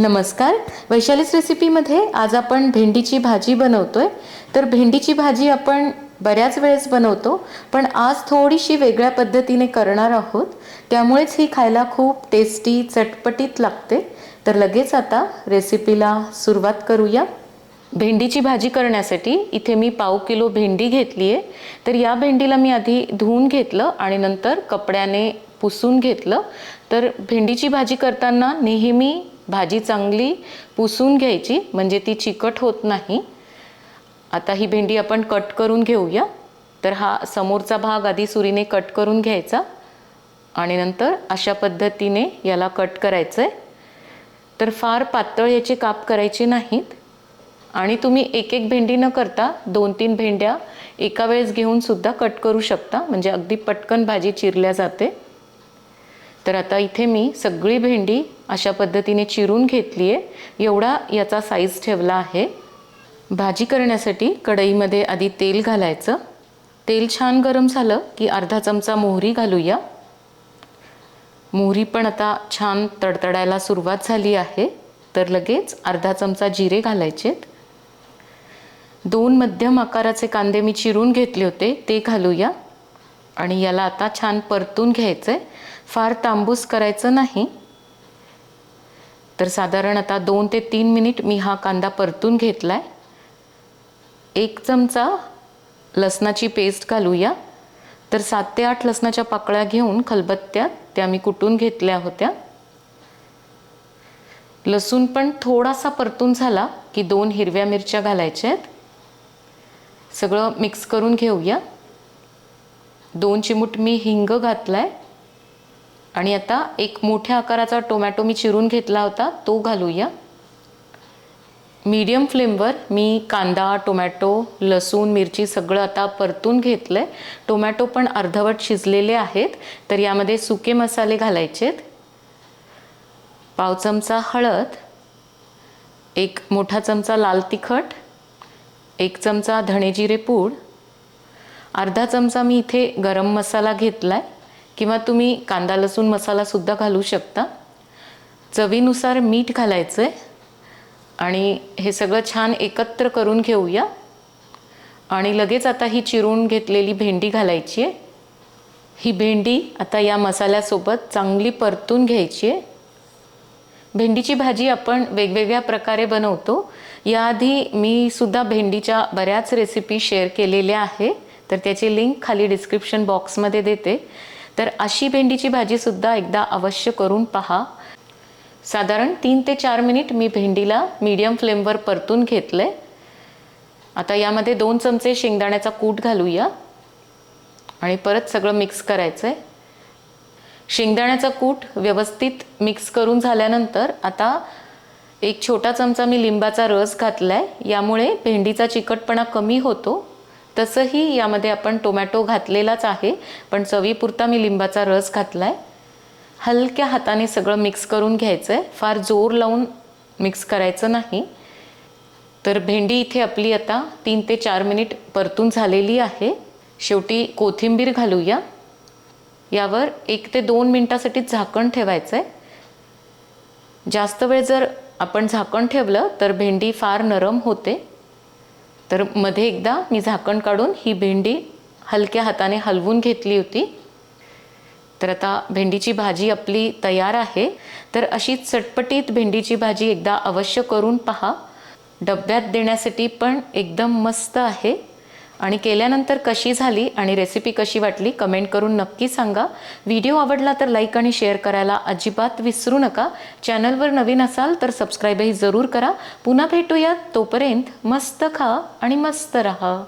नमस्कार. वैशालीच रेसिपीमध्ये आज आपण भेंडीची भाजी बनवतोय. तर भेंडीची भाजी आपण बऱ्याच वेळेस बनवतो पण आज थोडीशी वेगळ्या पद्धतीने करणार आहोत. त्यामुळेच ही खायला खूप टेस्टी चटपटीत लागते. तर लगेच आता रेसिपीला सुरुवात करूया. भेंडीची भाजी करण्यासाठी इथे मी पाव किलो भेंडी घेतली आहे तर या भेंडीला मी आधी धुवून घेतलं आणि नंतर कपड्याने पुसून घेतलं. तर भेंडीची भाजी करताना नेहमी भाजी चांगली पुसून घ्यायची म्हणजे ती चिकट होत नाही. आता ही भेंडी आपण कट करून घेऊया. तर हा समोरचा भाग आधी सुरीने कट करून घ्यायचा आणि नंतर अशा पद्धतीने याला कट करायचं आहे तर फार पातळ याचे काप करायचे नाहीत. आणि तुम्ही एक एक भेंडी न करता दोन तीन भेंड्या एका वेळेस घेऊन सुद्धा कट करू शकता. म्हणजे अगदी पटकन भाजी चिरल्या जाते. तर आता इथे मी सगळी भेंडी अशा पद्धतीने चिरून घेतली आहे. एवढा याचा साईज ठेवला आहे. भाजी करण्यासाठी कढईमध्ये आधी तेल घालायचं. तेल छान गरम झालं की अर्धा चमचा मोहरी घालूया. मोहरी पण आता छान तडतडायला सुरुवात झाली आहे. तर लगेच अर्धा चमचा जिरे घालायचेत. दोन मध्यम आकाराचे कांदे मी चिरून घेतले होते ते घालूया. आणि याला आता छान परतून घ्यायचं आहे फार तांबूस करायचं नाही. तर साधारण आता दोन ते तीन मिनिट मी हा कांदा परतून घेतला आहे एक चमचा लसणाची पेस्ट घालूया. तर सात ते आठ लसणाच्या पाकळ्या घेऊन खलबत्त्यात त्या मी कुटून घेतल्या होत्या. लसूण पण थोडासा परतून झाला की दोन हिरव्या मिरच्या घालायच्या आहेत सगळं मिक्स करून घेऊया. दोन चिमूट मी हिंग आहे आणि आता एक मोठ्या आकाराचा टोमॅटो मी चिरून घेतला होता तो घालूया. मीडियम फ्लेमवर मी कांदा टोमॅटो लसूण मिरची सगळं आता परतून घेतलं आहे टोमॅटो पण अर्धवट शिजलेले आहेत तर यामध्ये सुके मसाले घालायचेत. पाव चमचा हळद एक मोठा चमचा लाल तिखट एक चमचा धणेजिरे पूड अर्धा चमचा मी इथे गरम मसाला घेतला आहे किंवा तुम्ही कांदा लसूण मसालासुद्धा घालू शकता. चवीनुसार मीठ घालायचं आहे आणि हे सगळं छान एकत्र करून घेऊया. आणि लगेच आता ही चिरून घेतलेली भेंडी घालायची आहे. ही भेंडी आता या मसाल्यासोबत चांगली परतून घ्यायची आहे. भेंडीची भाजी आपण वेगवेगळ्या प्रकारे बनवतो. याआधी मी सुद्धा भेंडीच्या बऱ्याच रेसिपी शेअर केलेल्या आहे. तर त्याची लिंक खाली डिस्क्रिप्शन बॉक्समध्ये देते. तर अशी भेंडीची भाजीसुद्धा एकदा अवश्य करून पहा. साधारण तीन ते चार मिनिट मी भेंडीला मीडियम फ्लेमवर परतून घेतलं. आहे आता यामध्ये दोन चमचे शेंगदाण्याचा कूट घालूया. आणि परत सगळं मिक्स करायचं आहे शेंगदाण्याचा कूट व्यवस्थित मिक्स करून झाल्यानंतर आता एक छोटा चमचा मी लिंबाचा रस घातला आहे यामुळे भेंडीचा चिकटपणा कमी होतो. तसंही यामध्ये आपण टोमॅटो घातलेलाच आहे पण चवीपुरता मी लिंबाचा रस घातला आहे हलक्या हाताने सगळं मिक्स करून घ्यायचं आहे फार जोर लावून मिक्स करायचं नाही. तर भेंडी इथे आपली आता तीन ते चार मिनिट परतून झालेली आहे. शेवटी कोथिंबीर घालूया. यावर एक ते दोन मिनटासाठी झाकण ठेवायचं आहे जास्त वेळ जर आपण झाकण ठेवलं तर भेंडी फार नरम होते. तर मध्ये एकदा मी झाकण काढून ही भेंडी हलक्या हाताने हलवून घेतली होती. तर आता भेंडीची भाजी आपली तयार आहे. तर अशी चटपटीत भेंडीची भाजी एकदा अवश्य करून पहा. डब्यात देण्यासाठी पण एकदम मस्त आहे. आणि केल्यानंतर कशी झाली आणि रेसिपी कशी वाटली कमेंट करून नक्की सांगा. व्हिडिओ आवडला तर लाईक आणि शेअर करायला अजिबात विसरू नका. चॅनलवर नवीन असाल तर सबस्क्राईबही जरूर करा. पुन्हा भेटूयात. तोपर्यंत मस्त खा आणि मस्त रहा.